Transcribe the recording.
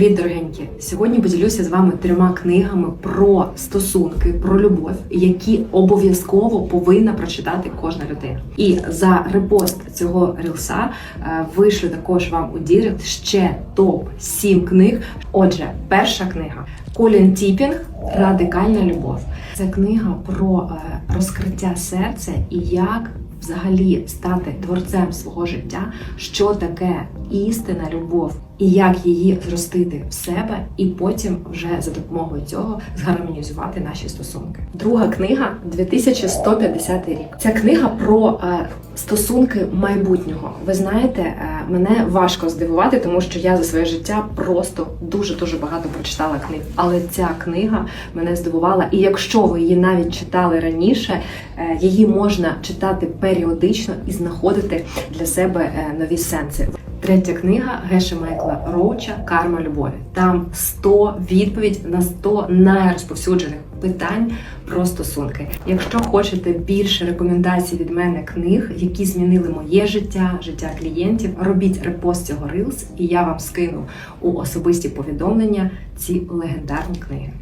Привіт, дорогенькі! Сьогодні поділюся з вами трьома книгами про стосунки, про любов, які обов'язково повинна прочитати кожна людина. І за репост цього рілса е, вийшли також вам у Дірект ще топ 7 книг. Отже, перша книга Колін Тіпінг Радикальна любов. Це книга про е, розкриття серця і як взагалі стати творцем свого життя, що таке істина любов, і як її зростити в себе, і потім вже за допомогою цього згармонізувати наші стосунки. Друга книга 2150 рік. Ця книга про е, стосунки майбутнього. Ви знаєте, е, мене важко здивувати, тому що я за своє життя просто дуже дуже багато прочитала книг. Але ця книга мене здивувала. І якщо ви її навіть читали раніше, е, її можна читати періодично і знаходити для себе е, нові сенси. Третя книга Геша Майкла Роуча Карма любові. Там 100 відповідь на 100 найрозповсюджених питань про стосунки. Якщо хочете більше рекомендацій від мене книг, які змінили моє життя, життя клієнтів, робіть репост цього Reels, і я вам скину у особисті повідомлення ці легендарні книги.